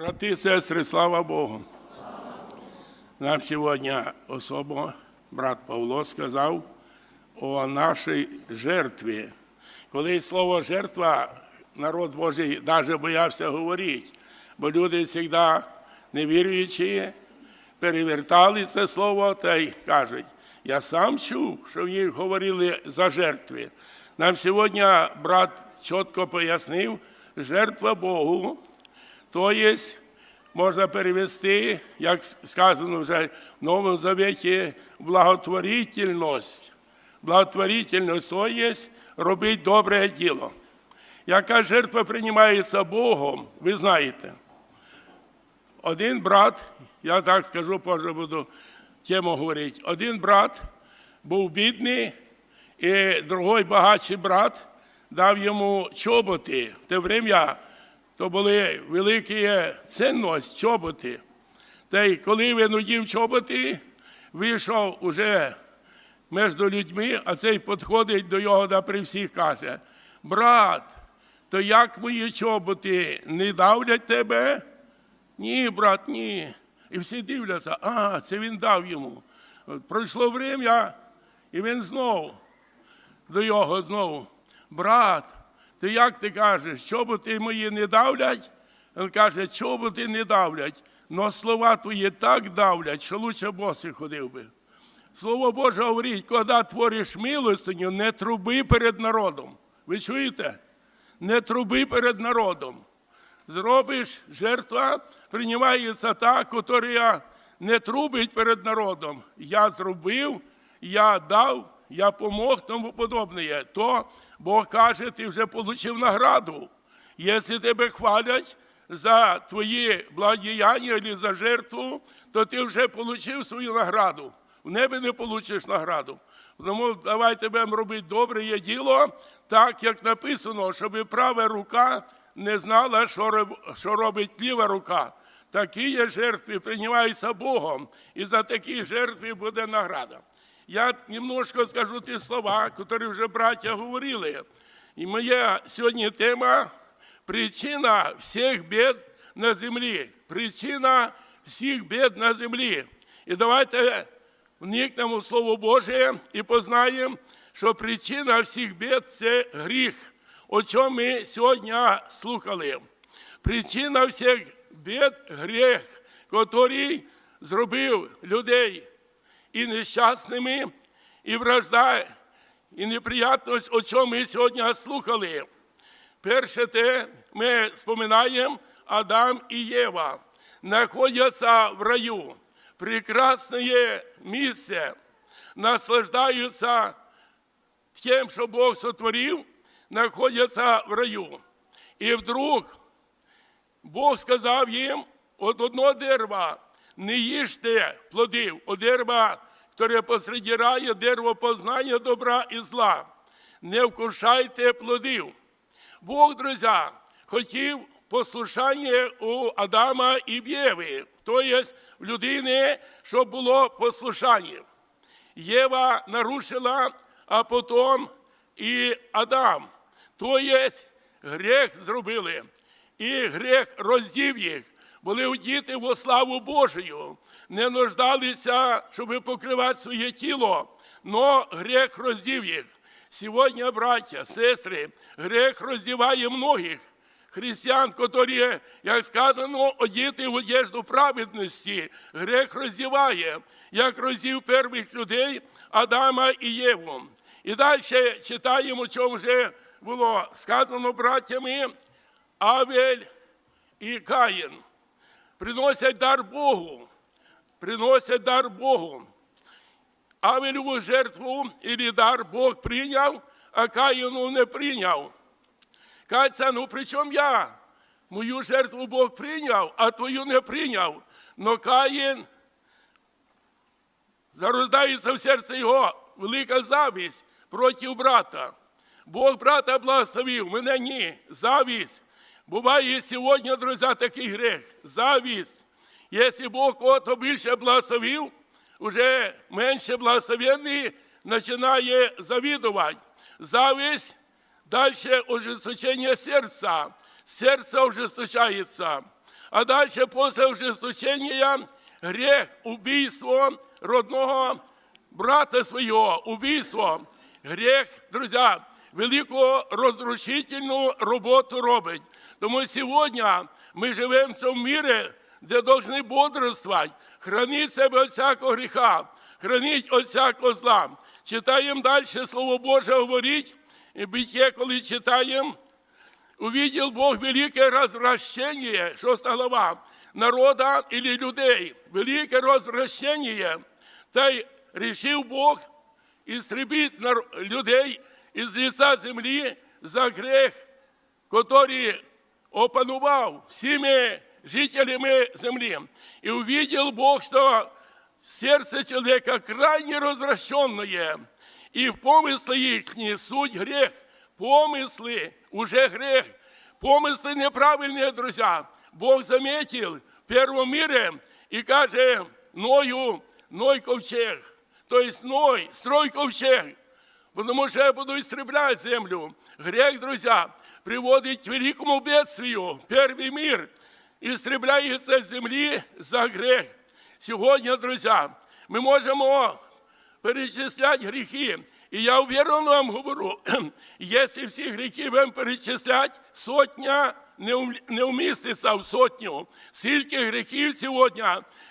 Брати і сестри, слава Богу. Нам сьогодні особо брат Павло сказав о нашій жертві. Коли слово жертва, народ Божий навіть боявся говорити, бо люди завжди невіруючі, перевертали це слово та й кажуть, я сам чув, що них говорили за жертви. Нам сьогодні брат чітко пояснив, жертва Богу, то є, можна перевести, як сказано вже в Новому Завіті, благотворительність. Благотворительність то є робити добре діло. Яка жертва приймається Богом, ви знаєте. Один брат, я так скажу, позже буду тему говорити. Один брат був бідний, і другий багатший брат дав йому чоботи. В те время то були великі цінності чоботи. Та й коли він удів чоботи, вийшов уже між людьми, а цей підходить до його да при всіх каже: брат, то як мої чоботи не давлять тебе? Ні, брат, ні. І всі дивляться, а, це він дав йому. Пройшло время, і він знову до його знову. Брат, ти як ти кажеш, чоботи мої не давлять? Він каже, чоботи не давлять, но слова твої так давлять, що лучше босий ходив би. Слово Боже говорить, коли твориш милостиню, не труби перед народом. Ви чуєте? Не труби перед народом. Зробиш жертва, приймається та, яка не трубить перед народом. Я зробив, я дав, я помог, тому подобне. То Бог каже, ти вже отримав награду. Якщо тебе хвалять за твої благодіяння або за жертву, то ти вже отримав свою награду. В небі не получиш награду. Тому давайте будемо робити добре діло, так як написано, щоб права рука не знала, що робить ліва рука. Такі є жертви приймаються Богом, і за такі жертви буде награда. Я немножко скажу ті слова, які вже браття говорили. І моя сьогодні тема причина всіх бід на землі. Причина всіх бід на землі. І давайте вникнемо в Слово Боже і познаємо, що причина всіх бід це гріх. О чому ми сьогодні слухали. Причина всіх бід гріх, який зробив людей і нещасними, і вражда, і неприятність, о чому ми сьогодні слухали. Перше те, ми споминаємо Адам і Єва, знаходяться в раю. Прекрасне місце, наслаждаються тим, що Бог сотворив, знаходяться в раю. І вдруг Бог сказав їм от одного дерева, не їжте плодів, от дерева, яке посреди раю, дерево познання добра і зла. Не вкушайте плодів. Бог, друзі, хотів послушання у Адама і Єви, тобто в людини, щоб було послушання. Єва нарушила, а потім і Адам. Тобто грех зробили, і грех роздів їх, були удіти во славу Божою, не нуждалися, щоб покривати своє тіло, но грех роздів їх. Сьогодні, браття, сестри, грех роздіває многих християн, які, як сказано, одіти в одежду праведності, грех роздіває, як роздів перших людей Адама і Єву. І далі читаємо, що вже було сказано братями Авель і Каїн. Приносять дар Богу, приносять дар Богу. Авелеву жертву і дар Бог прийняв, а Каїну не прийняв. Каться, ну при чому я? Мою жертву Бог прийняв, а твою не прийняв. Но Каїн зарождається в серці його велика завість проти брата. Бог брата благословив, мене ні. Завість. Буває сьогодні, друзі, такий грех. Завість. Якщо Бог кого-то більше благословив, уже менше благословенний починає завідувати. Завість, далі ожесточення серця. Серце ожесточається. А далі після ожесточення грех, убійство родного брата свого, убійство, грех, друзі, велику розрушительну роботу робить. Тому сьогодні ми живемо в цьому мірі, де повинні бодрствувати, хранити себе від всякого гріха, хранить від всякого зла. Читаємо далі Слово Боже говорить, і битє, коли читаємо, увидел Бог великое развращение, 6 глава, народа или людей, великое развращение, та й решил Бог истребить людей із лица землі за грех, который опанував всеми жителями земли. И увидел Бог, что сердце человека крайне развращенное, и помыслы их не суть грех, помыслы уже грех, помыслы неправильные, друзья. Бог заметил в первом мире и каже Ною, Ной ковчег, то есть Ной, строй ковчег, потому что я буду истреблять землю. Грех, друзья, приводит к великому бедствию. Первый мир истребляется с земли за грех. Сьогодні, друзі, ми можемо перечисляти гріхи. І я уверенно вам говорю, якщо всі гріхи вам перечислять, сотня не вміститься в сотню. Скільки гріхів сьогодні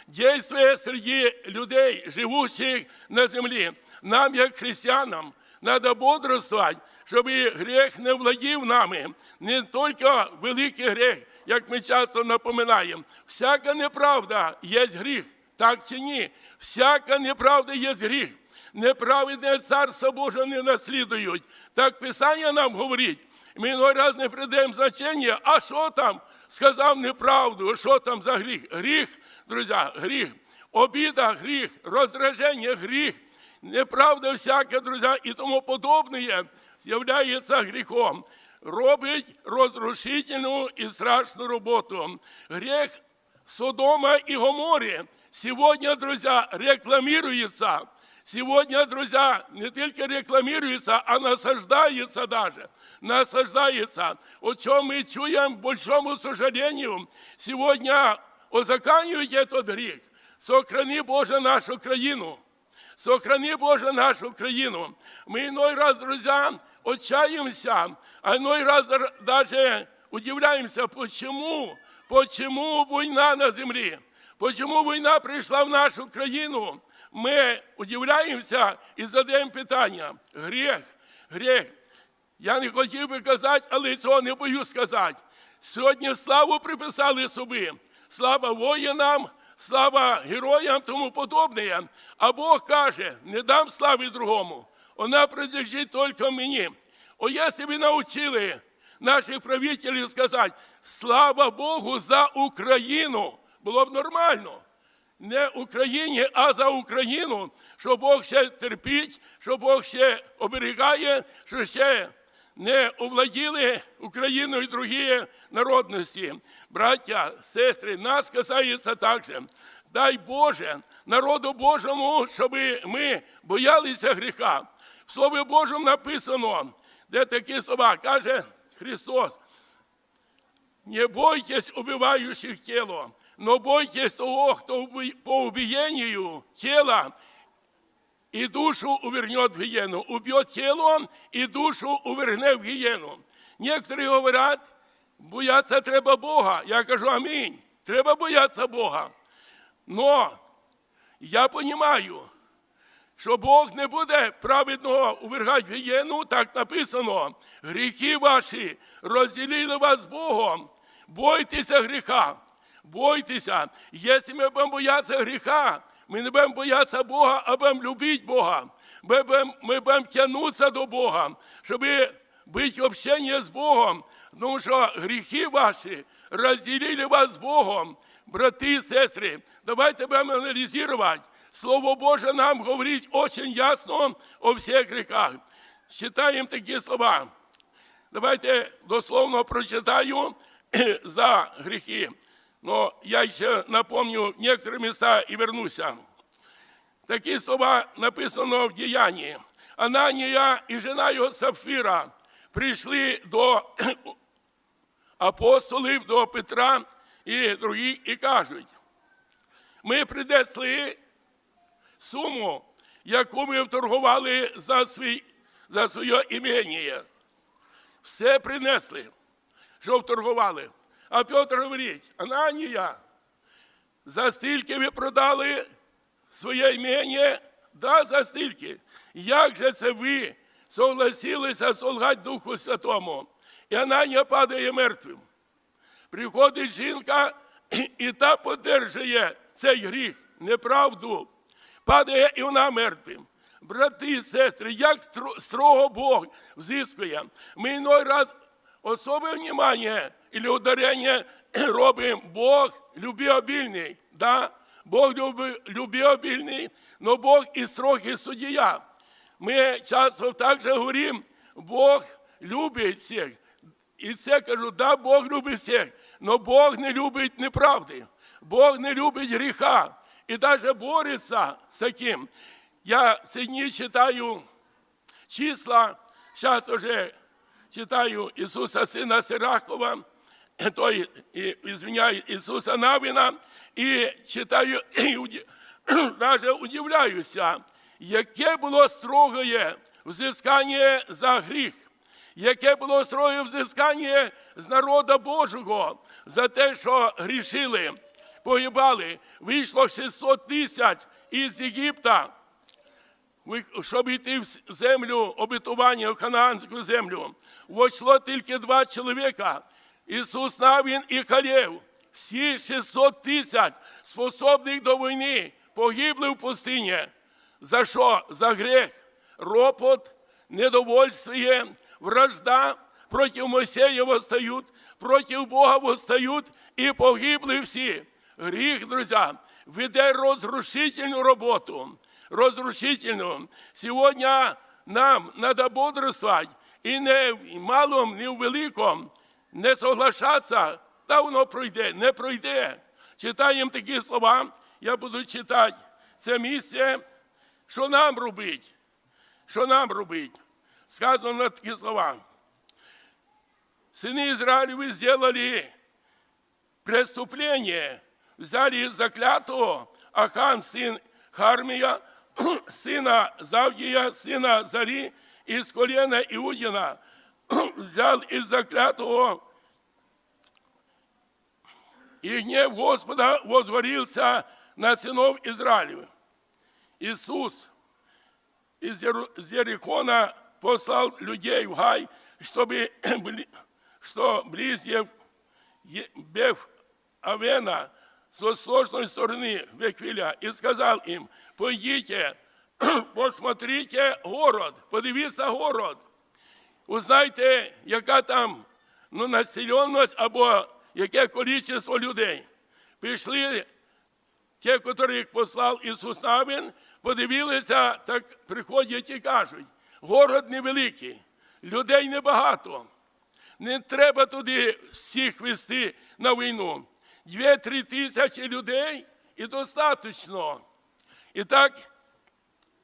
дійствує серед людей, живучих на землі. Нам, як християнам, треба бодрствувати, щоб гріх не владів нами. Не тільки великий гріх, як ми часто напоминаємо. Всяка неправда є гріх, так чи ні? Всяка неправда є гріх. Неправедне царство Боже не наслідують. Так Писання нам говорить. Ми іной раз не придаємо значення, а що там? Сказав неправду, що там за гріх? Гріх, друзі, гріх. Обіда, гріх, роздраження, гріх, неправда всяке, друзі, і тому подобне являється гріхом. Робить розрушительну і страшну роботу. Гріх Содома и Гоморе сегодня, друзья, рекламируется. Сегодня, друзья, не только рекламируется, а насаждается даже. Насаждается. О чем мы чуем, к большому сожалению, сегодня озаканивать этот грех. Сохрани, Боже, нашу країну. Сохрани, Боже, нашу країну. Мы иной раз, друзья, отчаемся, а иной раз даже удивляемся, почему, почему война на земле, почему война пришла в нашу країну. Ми удивляємося і задаємо питання. Гріх, гріх. Я не хотів би казати, але цього не боюсь сказати. Сьогодні славу приписали собі. Слава воїнам, слава героям, тому подобне. А Бог каже, не дам слави другому. Вона принадлежить тільки мені. О, якщо б навчили наших правителів сказати, слава Богу за Україну, було б нормально не Україні, а за Україну, що Бог ще терпить, що Бог ще оберігає, що ще не овладіли Україною другі народності. Браття, сестри, нас касається також. Дай Боже народу Божому, щоб ми боялися гріха. В Слові Божому написано, де такі слова, каже Христос, не бойтесь убивающих тело, но бойтесь того, уби- по убиению тела и душу увернет в гиену. Убьет тело и душу уверне в гиену. Некоторые говорят, бояться треба Бога. Я кажу амінь. Треба бояться Бога. Но я понимаю, що Бог не буде праведного увергати в гієну, так написано. Гріхи ваші розділили вас з Богом. Бойтеся гріха. Бойтеся. Якщо ми будемо боятися гріха, ми не будемо боятися Бога, а будемо любити Бога. Ми будемо, ми будемо тягнутися до Бога, щоб бути в общенні з Богом. Тому що гріхи ваші розділили вас з Богом. Брати і сестри, давайте будемо аналізувати. Слово Боже нам говорить очень ясно о всіх гріхах. Читаємо такі слова. Давайте дословно прочитаю за грехи. Но я еще напомню некоторые места и вернусь. Такі слова написано в діянні. Ананія і жена його Сапфіра прийшли до апостолів, до Петра і другі, і кажуть, ми принесли суму, яку ми вторгували за, свій, за своє ім'я. Все принесли, що вторгували. А Петр говорить, Ананія, за стільки ви продали своє ім'я, да, за стільки. Як же це ви согласилися солгати Духу Святому? І Ананія падає мертвим. Приходить жінка і та подержує цей гріх, неправду. Падає і вона мертвим. Брати і сестри, як строго Бог взискує. Ми іной раз особе внимание или ударення робимо Бог любвеобільний. Да? Бог любвеобільний, но Бог і строгий суддя. Ми часто також говоримо, Бог любить всіх. І це кажу, да, Бог любить всіх, але Бог не любить неправди, Бог не любить гріха і навіть бореться з таким. Я сьогодні читаю числа, зараз вже читаю Ісуса Сина Сиракова, той, извиняю, Ісуса Навіна, і читаю, і навіть удивляюся, яке було строгое взискання за гріх яке було строє взискання з народа Божого за те, що грішили, погибали. Вийшло 600 тисяч із Єгипта, щоб йти в землю обетування, в ханаанську землю. Войшло тільки два чоловіка, Ісус Навін і Халєв. Всі 600 тисяч способних до війни погибли в пустині. За що? За грех, ропот, недовольствие, вражда, против Моисея восстают, против Бога восстают и погибли всі. Гріх, друзі, веде розрушительну роботу Розрушительну. Сьогодні нам треба бодрствовать і не в малом, не в великом, не соглашатися, та воно пройде, не пройде. Читаємо такі слова, я буду читати це місце, що нам робить. Що нам робить? Сказано такі слова. Сыны Израилевы сделали преступление, взяли из заклятого Ахан, сын Хармия, сина Завгия, сина Зари из колена Иудина взял из заклятого, и гнев Господа возгорился на сынов Ізраїлів. Иисус из Зерихона послал людей в Гай, чтобы, что близьев Бев Авена с восточной стороны Веквиля, и сказал им, пойдите, посмотрите город, подивіться город, узнайте, яка там ну, населеність або яке кількість людей. Пішли ті, котрих послав Ісус Навин, подивилися, так приходять і кажуть, город невеликий, людей небагато. Не треба туди всіх вести на війну. Дві-три тисячі людей і достатньо. І так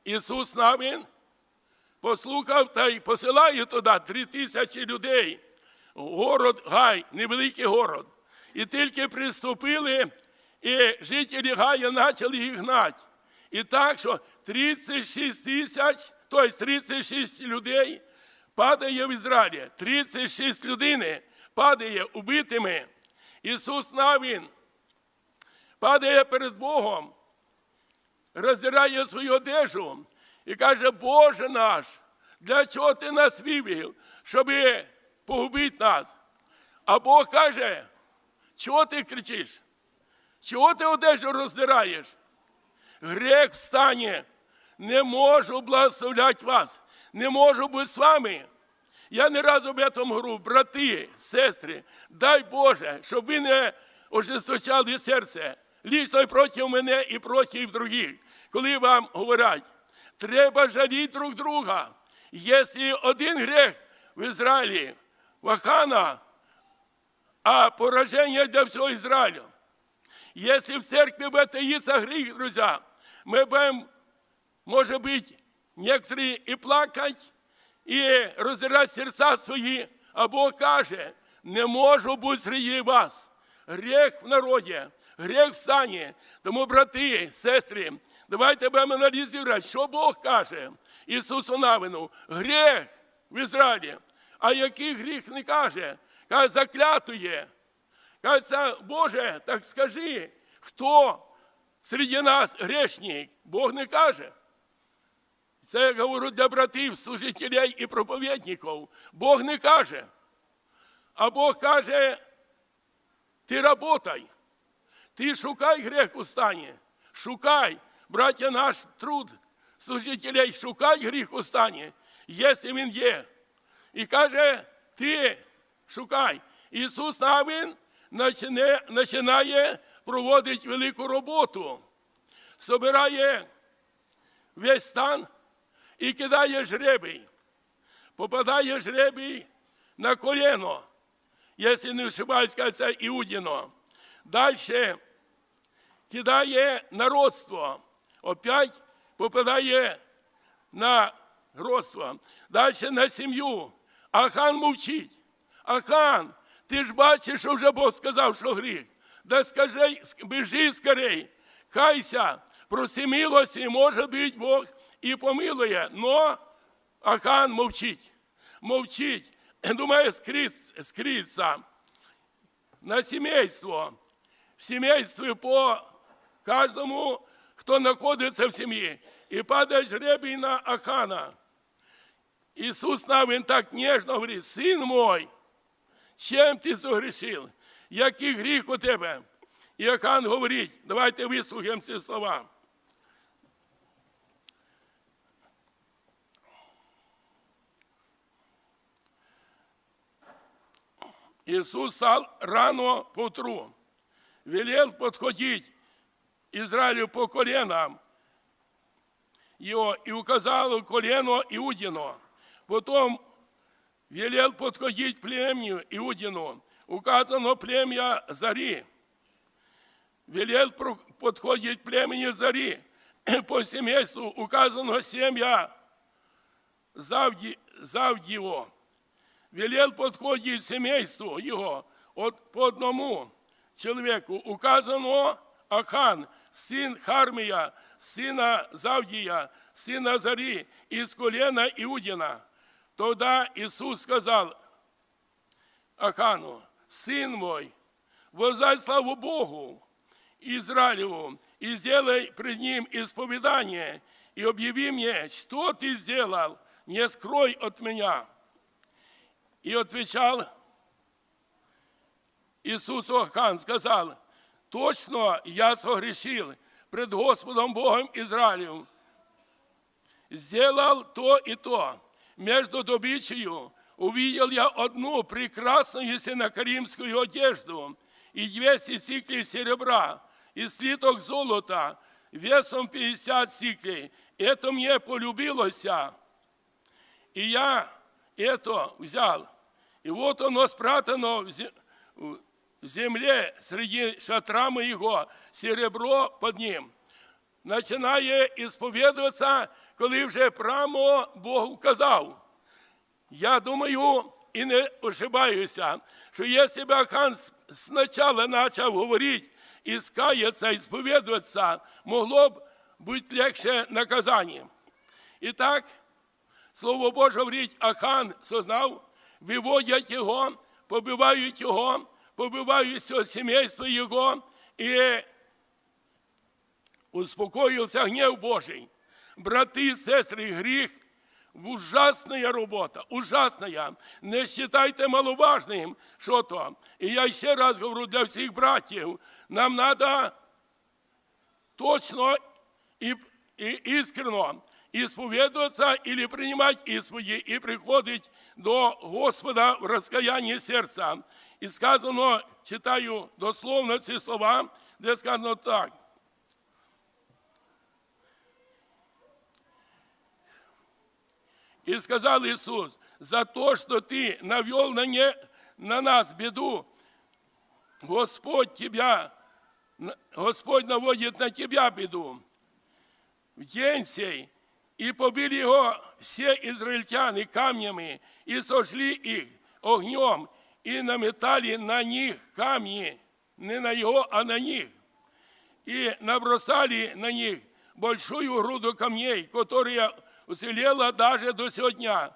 Ісус Навин послухав та й посилає туди три тисячі людей. Город Гай, невеликий город. І тільки приступили, і жителі Гая почали їх гнати. І так, що 36 тисяч, тобто 36 людей падає в Ізраїлі. 36 людини падає убитими. Ісус Навін падає перед Богом роздирає свою одежу і каже, Боже наш, для чого ти нас вивів, щоб погубити нас? А Бог каже, чого ти кричиш? Чого ти одежу роздираєш? Грех встане, не можу благословляти вас, не можу бути з вами. Я не раз об этом говорю, брати, сестри, дай Боже, щоб ви не ожесточали серце, лічно проти мене, і проти других Коли вам говорять, треба жаліти друг друга. Якщо один грех в Ізраїлі, Вахана, а пораження для всього Ізраїлю. Если в церкви в это есть грех, друзья, мы будем, может быть, некоторые и плакать, і розирати серця свої, а Бог каже, не можу бути серед вас. грех в народі, грех в стані. Тому, брати, сестри, давайте будемо аналізувати, що Бог каже Ісусу Навину. Грех в Ізраїлі. А який гріх не каже? Каже, заклятує. Каже, Боже, так скажи, хто серед нас грешник? Бог не каже. Це я говорю для братів, служителей і проповідників. Бог не каже. А Бог каже, ти работай, ти шукай грех у стані, шукай, браття, наш труд служителей, шукай гріх у стані, якщо він є. І каже, ти шукай. Ісус Навин починає, проводити велику роботу, собирає весь стан і кидає жребий. Попадає жребій на коліно, якщо не ошибаюсь, це Іудіно. Далі кидає народство, опять попадає на родство, далі на сім'ю. Ахан мовчить. Ахан, ти ж бачиш, що вже Бог сказав, що гріх. Да скажи, біжи скорей, кайся, проси милості, може бути Бог і помилує. Но Ахан мовчить, мовчить, думає скриться на сімейство. В сімействі по кожному, хто знаходиться в сім'ї. І падає жребій на Ахана. Ісус нам він так ніжно говорить, син мой, чим ти согрішив? Який гріх у тебе? І Ахан говорить, давайте вислухаємо ці слова. Иисус стал рано по утру, велел подходить Израилю по коленам его и указал колено Иудину. Потом велел подходить племени Иудину, указано племя Зари. Велел подходить племени Зари, по семейству указано семья Завді, Завдіво велел подходить семейству его от, по одному человеку. Указано Ахан, сын Хармия, сына Завдия, сына Зари, из колена Иудина. Тогда Иисус сказал Ахану, сын мой, воздай славу Богу, Израилеву, и сделай пред ним исповедание, и объяви мне, что ты сделал, не скрой от меня. И отвечал Иисусу Ахан, сказал, точно я согрешил пред Господом Богом Израилем. Сделал то и то. Между добычею увидел я одну прекрасную синокаримскую одежду и 200 сиклей серебра, и слиток золота весом 50 сиклей. Это мне полюбилося. И я это взял. И вот оно спрятано в зе- в земле среди шатра моего, серебро под ним. Починає ісповідуватися, коли вже прямо Бог указав. Я думаю і не ошибаюся, що якщо б Ахан с- спочатку почав говорити і скаятися, і сповідуватися, могло б бути легше наказання. І так, Слово Боже говорить, Ахан сознав, виводять його, побивають його, побивають все сімейство його, і успокоївся гнів Божий. Брати, сестри, гріх ужасная робота, ужасная. Не считайте маловажним, що то. І я ще раз говорю для всіх братів, нам треба точно и, и искренно исповедоваться или принимать исповеди и приходить до Господа в раскаянии сердца. И сказано, читаю дословно ці слова, де сказано так. И сказал Иисус, за то, что ты навел на, не, на нас беду, Господь тебя, Господь наводит на тебя беду. В день сей и побили его все израильтяне камнями, и сожгли их огнем, и наметали на них камни, не на его, а на них. И набросали на них большую груду камней, которая уцелела даже до сегодня.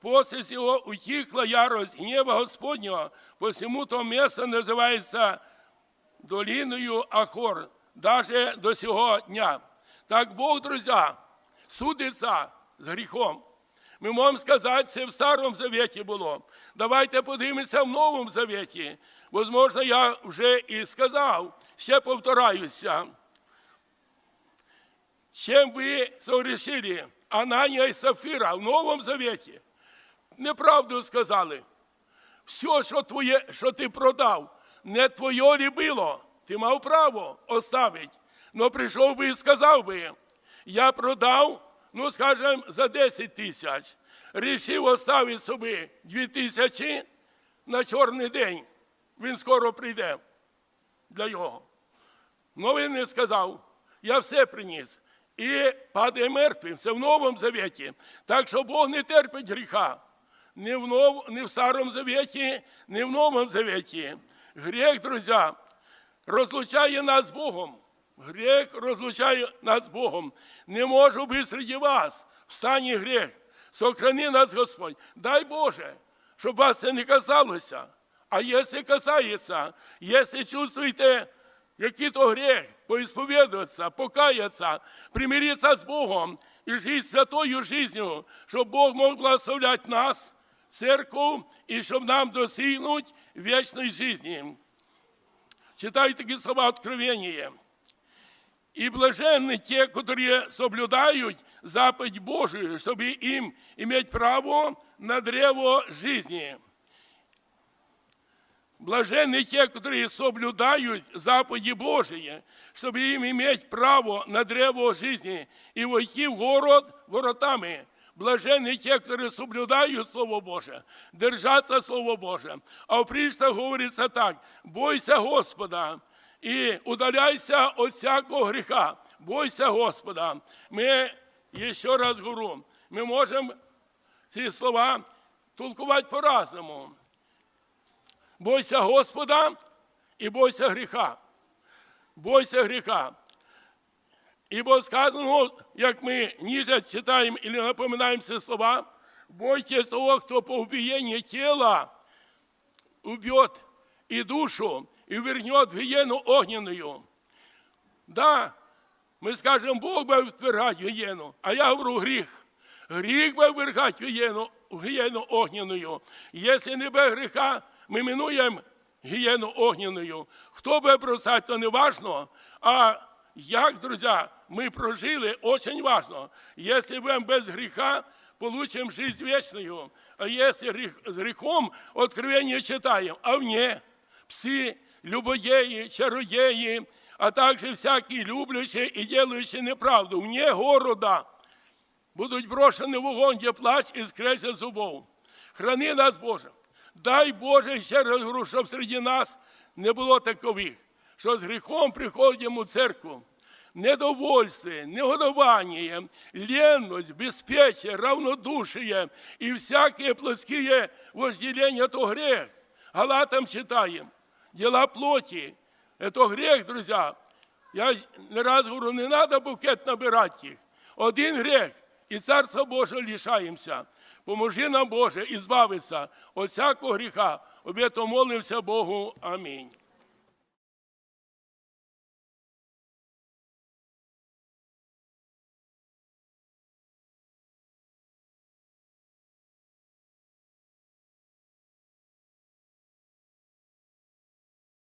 После сего утихла ярость гнева Господнего, посему то место называется долиною Ахор, даже до сього дня. Так Бог, друзья, судиться з гріхом. Ми можемо сказати, це в Старому Завіті було. Давайте подивимося в Новому Завіті. Возможно, я вже і сказав, ще повтораюся. Чем ви согрешили? Ананія і Сафіра в Новому Завіті неправду сказали. Все, що, твоє, що ти продав, не твоє лі було. Ти мав право оставити. Но прийшов би і сказав би, я продав, ну, скажем, за 10 тисяч. Рішив оставити собі 2 тисячі на чорний день. Він скоро прийде для його. Но він не сказав, я все приніс. І падає мертвим. Це в Новому Завіті. Так що Бог не терпить гріха. Ні в, нов, ні в Старому Завіті, ні в Новому Завіті. Гріх, друзі, розлучає нас з Богом. Гріх розлучає нас з Богом. Не можу бути серед вас в стані гріх. Сохрани нас, Господь. Дай Боже, щоб вас це не касалося. А якщо касається, якщо чувствуєте, який то грех, поисповедоваться, покаяться, примириться с Богом и жить святою жизнью, щоб Бог мог благословлять нас, церковь, и щоб нам достигнуть вечной жизни. Читаю такие слова Откровения. И блаженны те, которые соблюдают заповедь Божию, чтобы им иметь право на древо жизни. Блаженны те, которые соблюдают заповеди Божии, чтобы им иметь право на древо жизни и войти в город воротами. Блаженны те, которые соблюдают Слово Божие, держаться Слово Божие. А в притчах говорится так, бойся Господа и удаляйся от всякого греха. Бойся Господа. Мы, еще раз говорю, мы можем ці слова толкувати по-разному. Бойся Господа і бойся гріха. Бойся гріха. Ібо сказано, як ми ниже читаємо і напоминаємо ці слова, бойтесь того, хто по убиению тела убьет и душу, и вернет в гиену огненную. Да, ми скажемо, Бог буде ввергать в гиену, а я говорю гріх. Гріх буде ввергать в гиену, в. Якщо не буде гріха, ми минуємо гиену огненную. Хто буде бросати, то не важно. А як, друзі, ми прожили, очень важно. Если будем без греха, получим жизнь вечную. А если грех, с грехом, откровение читаем, а вне псы, любодеи, чародеи, а также всякие люблящие и делающие неправду, вне города, будуть брошені в огонь, де плач і скрежет зубов. Храни нас, Боже. Дай Боже, ще раз говорю, щоб серед нас не було такових, що з гріхом приходимо в церкву. Недовольство, негодование, ленность, беспечие, равнодушие и всякие плотские вожделения – это грех. Галатам читаем. Дела плоти – это грех, друзья. Я не раз говорю, не надо букет набирати їх. Один грех, і Царство Боже лишаємося. Поможи нам, Боже, ізбавитися від всякого гріха. Об'єто молимося Богу. Амінь.